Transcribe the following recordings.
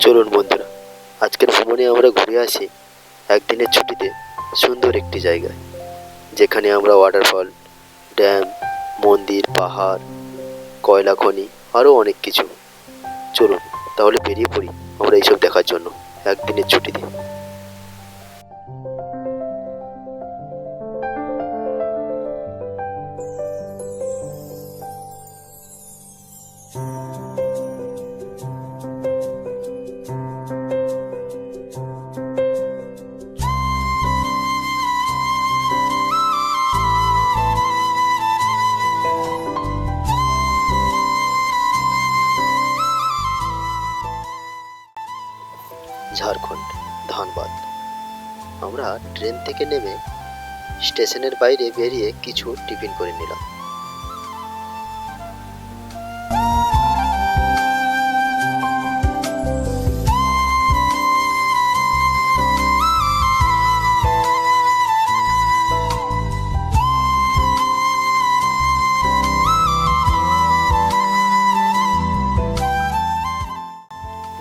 চলুন বন্ধুরা, আজকের ভ্রমণে আমরা ঘুরে আসি একদিনের ছুটিতে সুন্দর একটি জায়গায়, যেখানে আমরা ওয়াটারফল ড্যাম মন্দির, পাহাড়, কয়লা খনি, আরও অনেক কিছু। চলুন, তাহলে বেরিয়ে পড়ি আমরা এইসব দেখার জন্য একদিনের ছুটিতে। ট্রেন থেকে নেমে স্টেশনের বাইরে বেরিয়ে কিছু টিফিন করে নিলাম।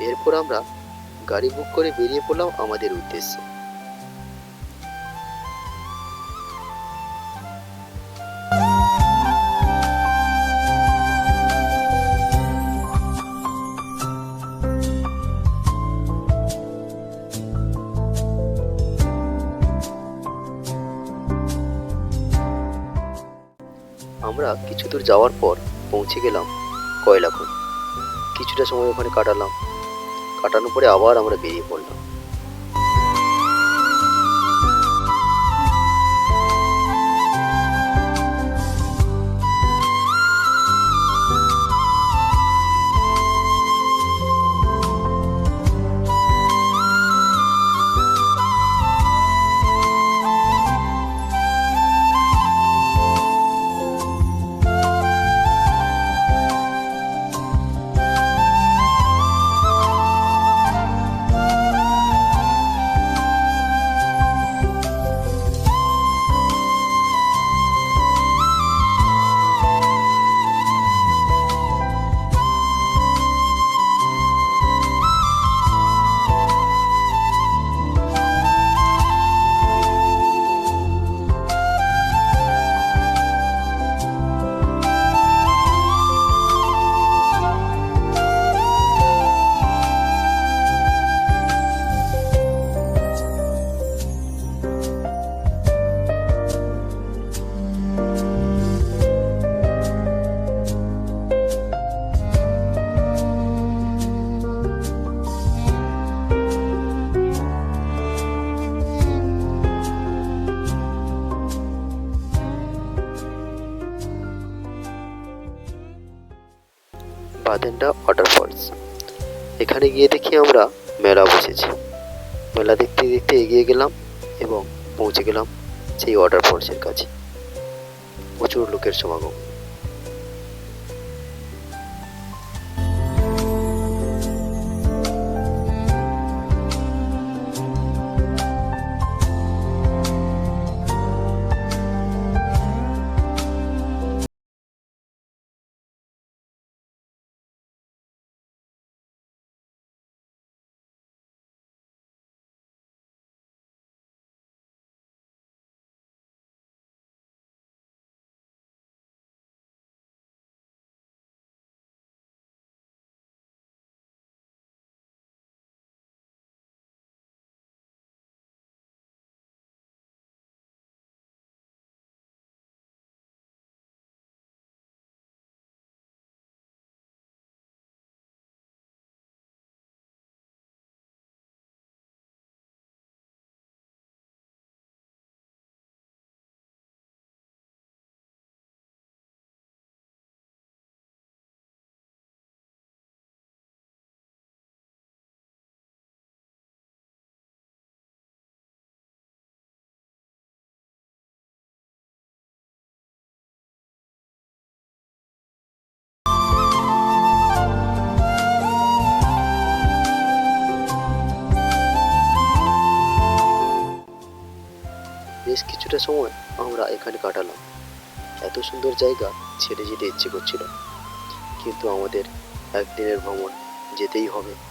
এরপর আমরা গাড়ি বুক করে বেরিয়ে পড়লাম আমাদের উদ্দেশ্যে। আমরা কিছু দূর যাওয়ার পর পৌঁছে গেলাম কয়লাখন। কিছুটা সময় ওখানে কাটালাম। কাটানোর পরে আবার আমরা বেরিয়ে পড়লাম। বাদেন্ডা ওয়াটারফলস এখানে গিয়ে দেখি আমরা মেলা বসেছি। মেলা দেখতে দেখতে এগিয়ে গেলাম এবং পৌঁছে গেলাম সেই ওয়াটারফলসের কাছে। প্রচুর লোকের সমাগম। বেশ কিছুটা সময় আমরা এখানে কাটালাম। এত সুন্দর জায়গা ছেড়ে যেতে ইচ্ছে করছিল। কিন্তু আমাদের একদিনের ভ্রমণ যেতেই হবে।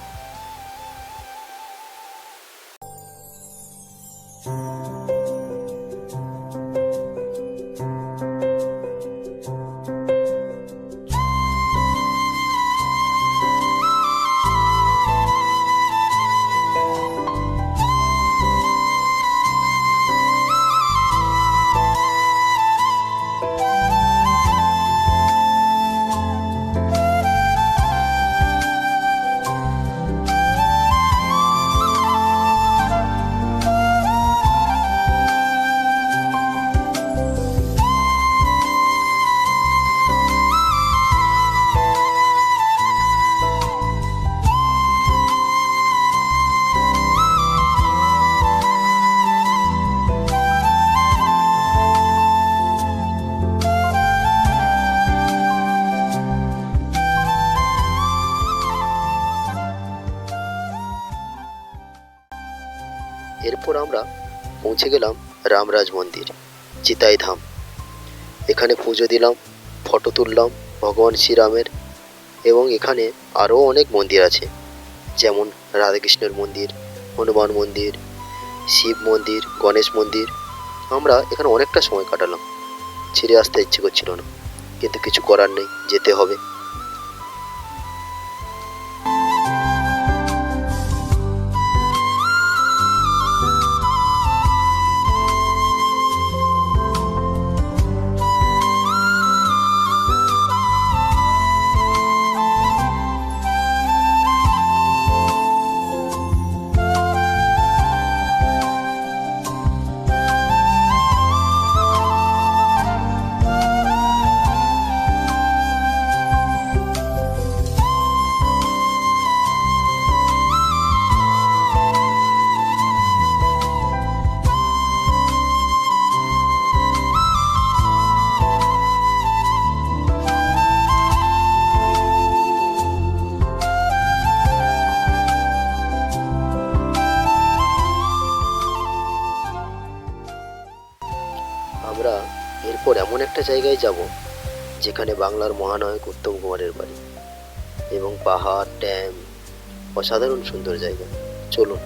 এরপর আমরা পৌঁছে গেলাম রামরাজ মন্দির চিতাই ধাম এখানে পুজো দিলাম, ফটো তুললাম ভগবান শ্রীরামের এবং এখানে আরও অনেক মন্দির আছে, যেমন রাধাকৃষ্ণের মন্দির, হনুমান মন্দির, শিব মন্দির, গণেশ মন্দির। আমরা এখানে অনেকটা সময় কাটালাম। ছেড়ে আসতে ইচ্ছে করছিল না, কিন্তু কিছু করার নেই, যেতে হবে। এমন একটা জায়গায় যাব যেখানে বাংলার মহানায়ক উত্তম কুমারের বাড়ি। এবং পাহাড়, ড্যাম, অসাধারণ সুন্দর জায়গা। চলুন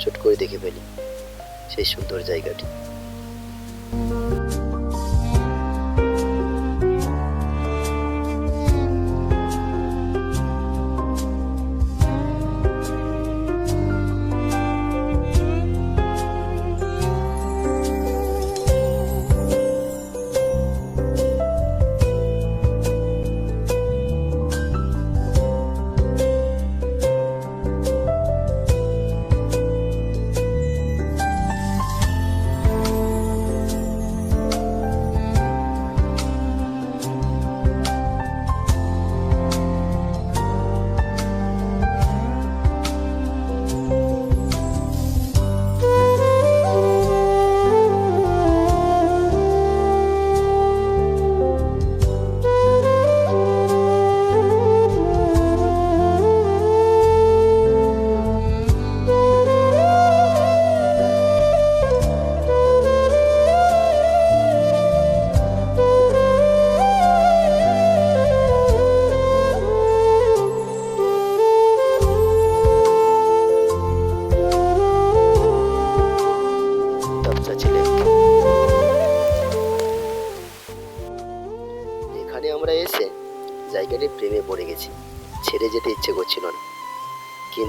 ছোট করে দেখে ফেলি সেই সুন্দর জায়গাটি।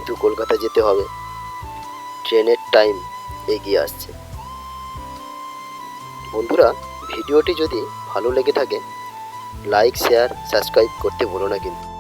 কিন্তু কলকাতা যেতে হবে। ট্রেনের টাইম এগিয়ে আসছে। বন্ধুরা, ভিডিওটি যদি ভালো লেগে থাকে লাইক শেয়ার সাবস্ক্রাইব করতে ভুলো না কিন্তু।